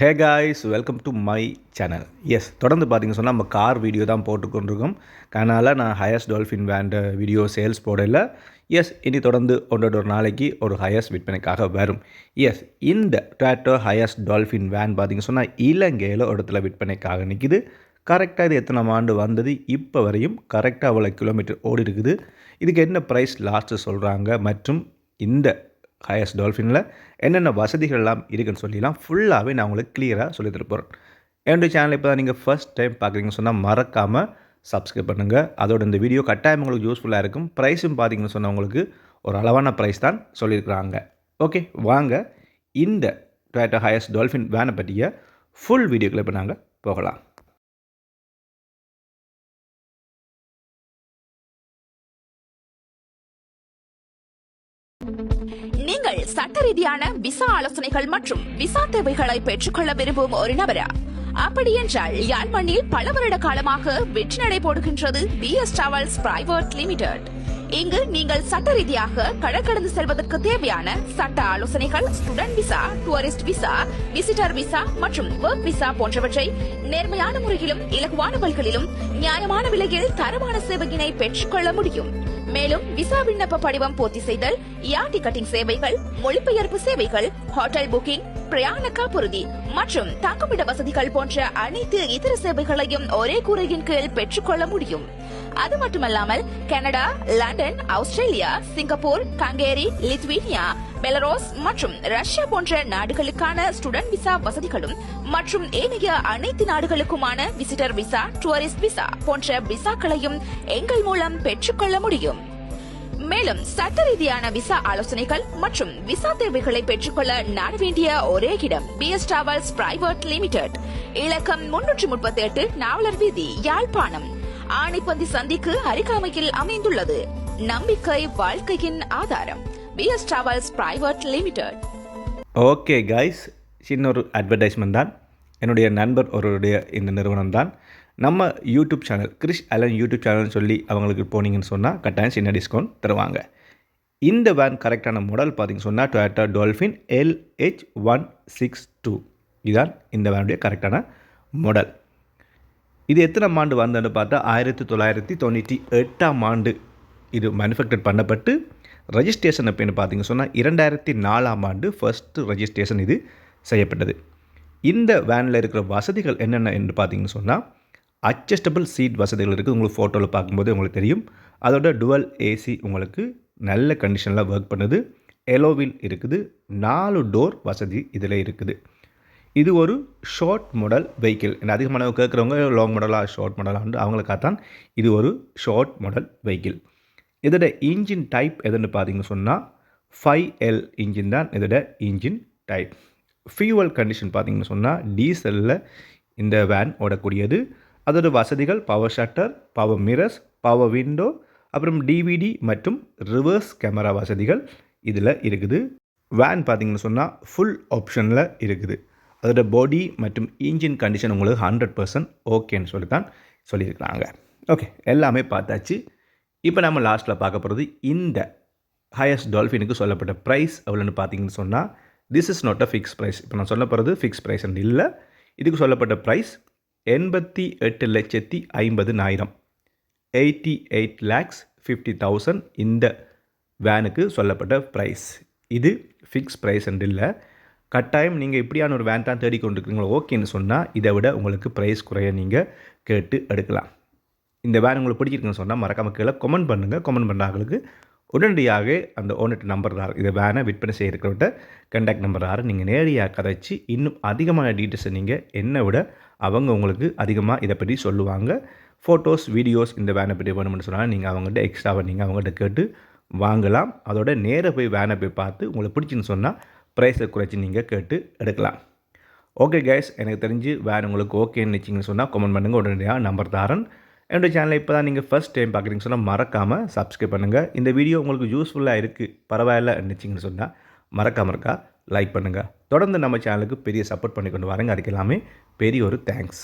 Hey guys welcome to my channel yes தொடர்ந்து பார்த்திங்க சொன்னால் நம்ம கார் வீடியோ தான் போட்டுக்கொண்டிருக்கோம். அதனால் நான் ஹையஸ்ட் டால்ஃபின் வேண்ட வீடியோ சேல்ஸ் போடல. எஸ் இனி தொடர்ந்து ஒன்றோட ஒரு நாளைக்கு ஒரு ஹையஸ்ட் விற்பனைக்காக வரும். எஸ் இந்த டேட்டோ ஹையஸ்ட் டால்ஃபின் வேன் பார்த்திங்க சொன்னால் இலங்கையில் ஒரு இடத்துல விற்பனைக்காக நிற்கிது கரெக்டாக இது எத்தனை ஆண்டு வந்தது? இப்போ வரையும் கரெக்டாக அவ்வளோ கிலோமீட்டர் ஓடி இருக்குது இதுக்கு என்ன ப்ரைஸ் லாஸ்ட்டு சொல்கிறாங்க மற்றும் இந்த ஹயஸ் டால்ஃபினில் என்னென்ன வசதிகள்லாம் இருக்குன்னு சொல்லிலாம் ஃபுல்லாகவே நான் உங்களுக்கு கிளியராக சொல்லி தரப்போகிறேன் என்னுடைய சேனல் இப்போ தான் நீங்கள் ஃபஸ்ட் டைம் பார்க்குறீங்கன்னு சொன்னால் மறக்காமல் சப்ஸ்கிரைப் பண்ணுங்கள் அதோட இந்த வீடியோ கட்டாயம் உங்களுக்கு யூஸ்ஃபுல்லாக இருக்கும். ப்ரைஸும் பார்த்தீங்கன்னு சொன்னால் உங்களுக்கு ஒரு அளவான ப்ரைஸ் தான் சொல்லியிருக்கிறாங்க. ஓகே வாங்க. இந்த டொயட்டோ ஹயஸ் டால்ஃபின் வேனை பற்றிய ஃபுல் வீடியோக்களை இப்போ நாங்கள் போகலாம். நீங்கள் சட்ட ரீதியான விசா ஆலோசனைகள் மற்றும் விசா தேவைகளை பெற்றுக்கொள்ள விரும்பும் ஒரு நபரா? அப்படியென்றால் யாழ்மண்ணில் பல வருட காலமாக வெற்றி நடை போடுகின்றது P S travels private limited இங்கு நீங்கள் சட்ட ரீதியாக கடல் கடந்து செல்வதற்கு தேவையான சட்ட ஆலோசனைகள் student visa tourist visa visitor visa மற்றும் ஒர்க் விசா போன்றவற்றை நேர்மையான முறையிலும் இலகுவான வழிகளிலும் நியாயமான விலையில் தரமான சேவையினை பெற்றுக்கொள்ள முடியும். மேலும் விசா விண்ணப்ப படிவம் பூர்த்தி செய்தல் யார் டிக்கெட்டிங் சேவைகள் மொழிபெயர்ப்பு சேவைகள் ஹோட்டல் புக்கிங் பிரயாண காப்புறுதி மற்றும் தங்குமிட வசதிகள் போன்ற அனைத்து இதர சேவைகளையும் ஒரே கூரையின் கீழ் பெற்றுக்கொள்ள முடியும். அது மட்டுமல்லாமல் Canada London Australia Singapore Hungary Lithuania Belarus மற்றும் ரஷ்யா போன்ற நாடுகளுக்கான ஸ்டூடெண்ட் விசா வசதிகளும் மற்றும் ஏனைய அனைத்து நாடுகளுக்குமான விசிட்டர் விசா டூரிஸ்ட் விசா போன்ற விசாக்களையும் எங்கள் மூலம் பெற்றுக்கொள்ள முடியும். மேலும் சட்ட ரீதியான விசா ஆலோசனைகள் மற்றும் விசா தேவைகளை பெற்றுக்கொள்ள நாட வேண்டிய ஒரே இடம் பிஎஸ் டிராவல்ஸ் பிரைவேட் லிமிடெட் இலக்கம் முன்னூற்றி முப்பத்தி எட்டு நாவலர் வீதி யாழ்ப்பாணம். ஆணிப்பந்தி சந்திக்கு அருகாமையில் அமைந்துள்ளது. நம்பிக்கை வாழ்க்கையின் ஆதாரம். PS travels private limited okay guys சின்ன ஒரு அட்வர்டைஸ்மெண்ட் தான். என்னுடைய நண்பர் ஒருவருடைய இந்த நிறுவனம் தான். நம்ம YouTube channel Krish Alan YouTube சேனல்னு சொல்லி அவங்களுக்கு போனீங்கன்னு சொன்னால் கட்டாயம் சின்ன டிஸ்கவுண்ட் தருவாங்க. இந்த வேன் கரெக்டான மாடல் பார்த்தீங்கன்னு சொன்னால் Toyota Dolphin LH one six two இதுதான் இந்த வேனுடைய கரெக்டான மாடல் இது எத்தனை ஆண்டு வந்ததுன்னு பார்த்தா ஆயிரத்தி தொள்ளாயிரத்தி தொண்ணூற்றி எட்டாம் ஆண்டு இது மேனுஃபேக்சர் பண்ணப்பட்டு ரெஜிஸ்ட்ரேஷன் அப்படின்னு பார்த்தீங்க சொன்னால் இரண்டாயிரத்தி நாலாம் ஆண்டு ஃபஸ்ட்டு ரெஜிஸ்ட்ரேஷன் இது செய்யப்பட்டது. இந்த வேனில் இருக்கிற வசதிகள் என்னென்ன என்று பார்த்தீங்கன்னு சொன்னால் அட்ஜஸ்டபிள் சீட் வசதிகள் இருக்குது. உங்களுக்கு ஃபோட்டோவில் பார்க்கும்போது உங்களுக்கு தெரியும். அதோட டுவல் ஏசி உங்களுக்கு நல்ல கண்டிஷனில் ஒர்க் பண்ணுது. எலோவில் இருக்குது. நாலு டோர் வசதி இதில் இருக்குது. இது ஒரு ஷார்ட் மாடல் வெஹிக்கிள் என்ன அதிகமானவங்க கேட்குறவங்க லாங் மாடலாக ஷார்ட் மாடலாக அவங்களுக்காகத்தான் இது ஒரு ஷார்ட் மாடல் வெஹிக்கிள் இதோட இன்ஜின் டைப் எதுன்னு பார்த்தீங்கன்னு சொன்னால் ஃபைவ் எல் இன்ஜின் தான் இதோட இன்ஜின் டைப் ஃபியூவல் கண்டிஷன் பார்த்தீங்கன்னு சொன்னால் டீசலில் இந்த வேன் ஓடக்கூடியது. அதோட வசதிகள் power shutter power mirrors power window அப்புறம் டிவிடி மற்றும் ரிவர்ஸ் கேமரா வசதிகள் இதில் இருக்குது. வேன் பார்த்தீங்கன்னு சொன்னால் ஃபுல் ஆப்ஷனில் இருக்குது. அதோட பாடி மற்றும் இன்ஜின் கண்டிஷன் உங்களுக்கு ஹண்ட்ரட் பர்சன்ட் ஓகேன்னு சொல்லி தான் சொல்லியிருக்கிறாங்க. ஓகே எல்லாமே பார்த்தாச்சு. இப்போ நம்ம லாஸ்ட்டில் பார்க்க போகிறது இந்த ஹையஸ்ட் டால்ஃபினுக்கு சொல்லப்பட்ட ப்ரைஸ் எவ்வளோன்னு பார்த்தீங்கன்னு சொன்னால் this is not a fix price இப்போ நான் சொல்ல போகிறது ஃபிக்ஸ் ப்ரைஸ் இல்லை. இதுக்கு சொல்லப்பட்ட ப்ரைஸ் எண்பத்தி எட்டு லட்சத்தி ஐம்பதுனாயிரம் eighty eight lakhs fifty thousand இந்த வேனுக்கு சொல்லப்பட்ட ப்ரைஸ் இது ஃபிக்ஸ் ப்ரைஸ் என்று இல்லை. கட்டாயம் நீங்கள் இப்படியான ஒரு வேன் தான் தேடிக்கொண்டிருக்கிறீங்களோ ஓகேன்னு சொன்னால் இதை விட உங்களுக்கு ப்ரைஸ் குறைய நீங்கள் கேட்டு எடுக்கலாம். இந்த வேன் உங்களுக்கு பிடிச்சிருக்குன்னு சொன்னால் மறக்காம கீழே கமெண்ட் பண்ணுங்கள் கமெண்ட் பண்ணுறவங்களுக்கு உடனடியாக அந்த ஓனர்ட்டு நம்பர் தார் இதை வேனை விற்பனை செய்கிறவர்கிட்ட கண்டாக்ட் நம்பர் ஆறு நீங்கள் நேரடியாக கதைச்சி இன்னும் அதிகமான டீட்டெயில்ஸை நீங்கள் என்னை விட அவங்க உங்களுக்கு அதிகமாக இதை பற்றி சொல்லுவாங்க. ஃபோட்டோஸ் வீடியோஸ் இந்த வேனை பற்றி வேணும்னு சொன்னால் நீங்கள் அவங்ககிட்ட எக்ஸ்ட்ராவை நீங்கள் அவங்ககிட்ட கேட்டு வாங்கலாம். அதோட நேராக போய் வேனை போய் பார்த்து உங்களுக்கு பிடிச்சின்னு சொன்னால் ப்ரைஸை குறைச்சி நீங்கள் கேட்டு எடுக்கலாம். ஓகே கேஸ் எனக்கு தெரிஞ்சு வேறு உங்களுக்கு ஓகேன்னு நினச்சிங்கன்னு சொன்னால் கமெண்ட் பண்ணுங்கள் உடனடியாக நம்பர் தாரன். என்னுடைய சேனலை இப்போ தான் நீங்கள் ஃபஸ்ட் டைம் பார்க்குறீங்கன்னு சொன்னால் மறக்காமல் சப்ஸ்கிரைப் பண்ணுங்கள் இந்த வீடியோ உங்களுக்கு யூஸ்ஃபுல்லாக இருக்குது பரவாயில்ல நினச்சிங்கன்னு சொன்னால் மறக்காமல் இருக்கா? லைக் பண்ணுங்கள் தொடர்ந்து நம்ம சேனலுக்கு பெரிய சப்போர்ட் பண்ணி கொண்டு வரங்க. அதுக்கு எல்லாமே பெரிய ஒரு தேங்க்ஸ்